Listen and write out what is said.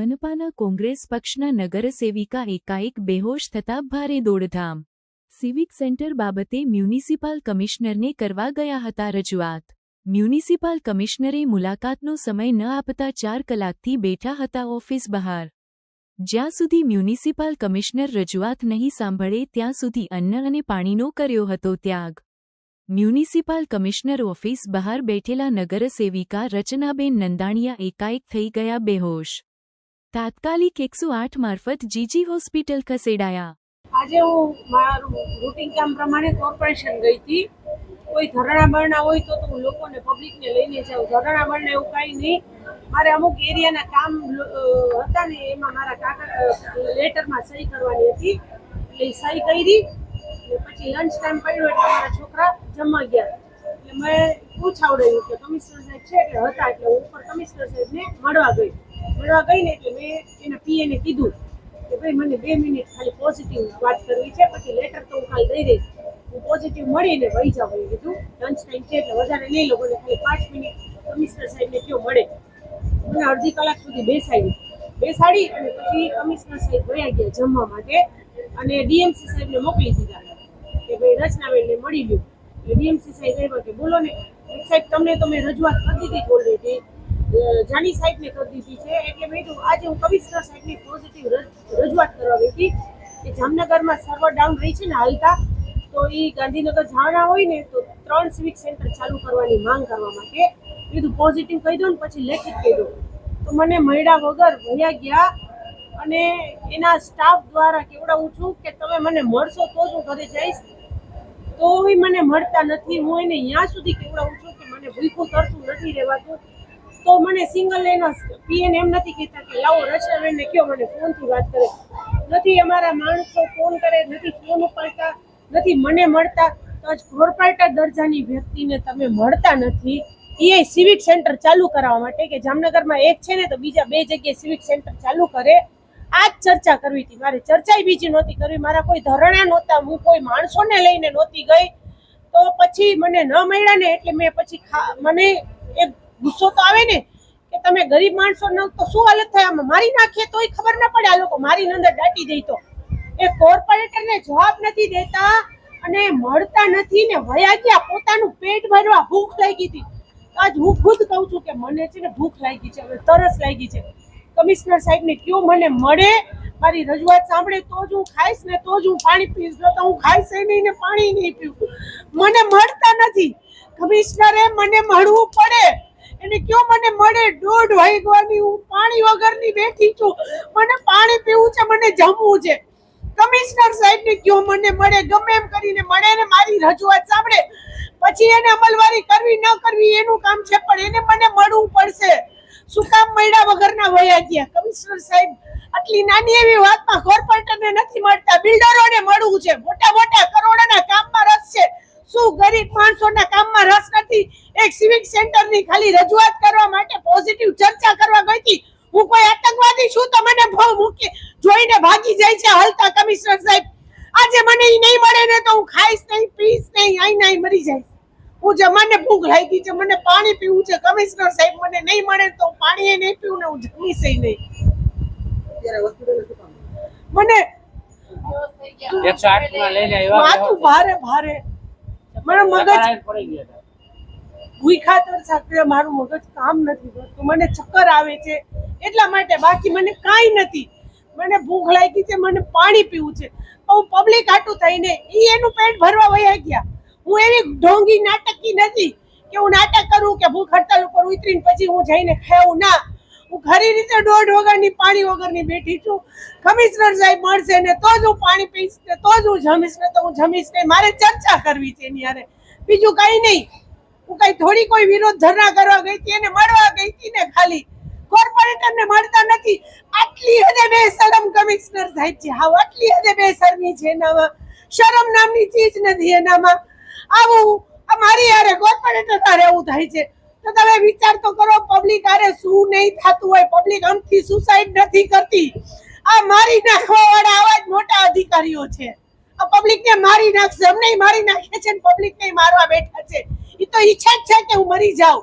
મનપાના કોંગ્રેસ પક્ષના નગરસેવિકા એકાએક બેહોશ થતા ભારે દોડધામ. સિવિક સેન્ટર બાબતે મ્યુનિસિપાલ કમિશનરને કરવા ગયા હતા રજૂઆત. મ્યુનિસિપલ કમિશનરે મુલાકાતનો સમય ન આપતા ચાર કલાકથી બેઠા હતા ઓફિસ બહાર. જ્યાં સુધી મ્યુનિસિપલ કમિશનર રજૂઆત નહીં સાંભળે ત્યાં સુધી અન્ન અને પાણીનો કર્યો હતો ત્યાગ. મ્યુનિસિપલ કમિશનર ઓફિસ બહાર બેઠેલા નગરસેવિકા રચનાબેન નંદાણીયા એકાએક થઈ ગયા બેહોશ. તાત્કાલિક એકસો આઠ મારફત જીજી હોસ્પિટલ ખસેડાયા. આજે હું મારું રૂટિન કામ પ્રમાણે કોર્પોરેશન ગઈ હતી. કોઈ ધરણા હોય તો હું લોકોને પબ્લિકને લઈને જાઉં. ધરણા બરણા એવું કાંઈ નહીં. મારે અમુક એરિયાના કામ હતા ને એમાં મારા કાકા લેટરમાં સહી કરવાની હતી. એટલે સહી કરી. પછી લંચ ટાઈમ પડ્યો એટલે મારા છોકરા જમવા ગયા. એટલે મેં પૂછાવડાયું કે કમિશનર સાહેબ છે કે હતા એટલે હું ઉપર કમિશનર સાહેબને મળવા ગઈ. મળવા ગઈ ને એટલે મેં એના પીએને કીધું કે ભાઈ, મને બે મિનિટ ખાલી પોઝિટિવ વાત કરવી છે, પછી લેટર તો હું ખાલી દઈ દઈશ. હું પોઝિટિવ મળીને વહી જાઉં એ કીધું. લંચ ટાઈમ છે એટલે વધારે લઈ લો, મને ખાલી પાંચ મિનિટ કમિશનર સાહેબને કયો મળે. મને અડધી કલાક સુધી બેસાડી. બેસાડી અને પછી કમિશનર સાહેબ વયા ગયા જમવા માટે અને ડીએમસી સાહેબને મોકલી દીધા કે ભાઈ રચનાબેનને મળી ગયું ડીએમસી સાહેબ આવ્યા કે બોલો ને, સાહેબ, તમને તો મેં રજૂઆત કરી દીધી ઓલરેડી જાની સાહેબને કરી દીધી છે. એટલે મેં કીધું, આજે હું કમિશનર સાહેબની પોઝિટિવ રજૂઆત કરવા ગઈ હતી કે જામનગરમાં સર્વર ડાઉન રહી છે ને હાલતા, તો એ ગાંધીનગર જાણા હોય ને, તો ત્રણ સિવિક સેન્ટર ચાલુ કરવાની માંગ કરવા માટે કીધું પોઝિટિવ કહી દો ને પછી લેખિત કહી દો. તો મને મળ્યા વગર વયા ગયા અને એના સ્ટાફ દ્વારા કેવડાવું છું કે તમે મને મળશો તો જ હું ઘરે જઈશ. તોય મને મળતા નથી. હું એને ત્યાં સુધી કેવડાવું છું કે મને ભૂખું તરતું નથી રહેવાતું. તો મને સિંગલ એના પીએન એમ નથી કહેતા કે લાવો રચનાબેનને કયો મને ફોનથી વાત કરે. નથી અમારા માણસો ફોન કરે, નથી ફોન ઉપાડતા, નથી મને મળતા. તો જ કોર્પોરેટર દરજાની વ્યક્તિને તમે મળતા નથી. એ સિવિક સેન્ટર ચાલુ કરાવવા માટે કે જામનગરમાં એક છે ને, તો બીજા બે જગ્યાએ સિવિક સેન્ટર ચાલુ કરે. આ જ ચર્ચા કરવી હતી. મારે ચર્ચાય બીજી નહોતી કરવી. મારા કોઈ ધરણા નહોતા. હું કોઈ માણસોને લઈને નહોતી ગઈ. તો પછી મને ન મળ્યા ને, એટલે મેં પછી મને એક ગુસ્સો તો આવે ને કે તમે ગરીબ માણસો ન તો શું હાલત થાય? આમાં મારી નાખીએ તોય ખબર ના પડે આ લોકો. મારી અંદર દાટી દઈ તો. એ કોર્પોરેટરને જવાબ નથી દેતા અને મળતા નથી ને વયા ગયા. પોતાનું પેટ ભરવા ભૂખ લાગી હતી. આજ હું ખુદ કહું છું કે મને છે ને ભૂખ લાગી છે, હવે તરસ લાગી છે. કમિશનર સાહેબને કયો મને મળે? મારી રજૂઆત સાંભળે તો જ હું ખાઈશ ને તો જ હું પાણી પીશ ન તો હું ખાઈશ નહીં ને પાણી નહીં પીવું. મને મળતા નથી. કમિશનરે મને મળવું પડે. એને કયો મને મળે દોઢ વાગ્યાની હું પાણી વગરની બેઠી છું. મને પાણી પીવું છે, મને જમવું છે. કમિશનર સાહેબ ને કયો મને મળે, ગમે એમ કરીને મળે ને મારી રજૂઆત સાંભળે. પછી એને અમલવારી કરવી, ન કરવી, એનું કામ છે, પણ એને મને મળવું પડશે. શું કામ મળ્યા વગરના વયા ગયા કમિશનર સાહેબ, આટલી નાની એવી વાતમાં કોર્પોરેટરને નથી મળતા. બિલ્ડરોને મળવું છે. મોટા મોટા કરોડોના કામમાં રસ છે. શું ગરીબ માણસોના એક સિવિક સેન્ટરની ખાલી રજૂઆત કરવા માટે પોઝિટિવ ચર્ચા કરવા ગઈ હતી. હું કોઈ આતંકવાદી છું તો મને ભાવ મૂકી જોઈને ભાગી જાય છે હલતા કમિશનર સાહેબ. આજે મને ઈ નહીં મળે ને તો હું ખાઈશ નહીં પીશ નહીં આઈ નહીં મરી જાય. હું જે મને ભૂખ લાગી છે મને પાણી પીવું છે કમિશનર સાહેબ મને નહીં મળે તો હું પાણી નહીં પીવું ને હું જમીશ નહીં. મને માથું ભારે ભારે. મને મગજ પડી ગયા હતા. ભૂખાતર સાથે મારું મગજ કામ નથી કરતું. મને ચક્કર આવે છે. એટલા માટે બાકી મને કાંઈ નથી. મને ભૂખ લાગી છે, મને પાણી પીવું છે. હું પબ્લિક આટું થઈને એ એનું પેટ ભરવા વયા ગયા. હું એવી ઢોંગી નાટકી નથી કે હું નાટક કરું કે ભૂખ હડતાલ ઉપર ઉતરીને પછી હું જઈને ખાઉં ના. હું ખરી રીતે દોઢ વગરની પાણી વગરની બેઠી છું. કમિશનર સાહેબ મળશે ને તો જ હું પાણી પીશ ને તો જ હું જમીશ ને તો હું જમીશ ને મારે ચર્ચા કરવી છે એની હારે. બીજું કાંઈ નહીં. હું કઈ થોડી કોઈ વિરોધ ધરણા કરવા ગઈ હતી, એને મળવા ગઈ હતી ને ખાલી. કોર્પોરેટર ને મળતા નથી. આટલી હદે બે શરમ કમિશનર સાહેબ છે. હા આટલી હદે બે શરમી છે એનામાં. શરમ નામની ચીજ નથી એનામાં. આવું મારી યારે કોર્પોરેટર હારે એવું થાય છે. તો તમે વિચાર તો કરો પબ્લિક હારે શું નહીં થતું હોય પબ્લિક આમથી સુસાઇડ નથી કરતી. આ મારી નાખવા વાળા આવા જ મોટા અધિકારીઓ છે. આ પબ્લિક ને મારી નાખશે, અમને મારી નાખે છે ને પબ્લિક ને મારવા બેઠા છે. એ તો ઈચ્છા જ છે કે હું મરી જાઉં.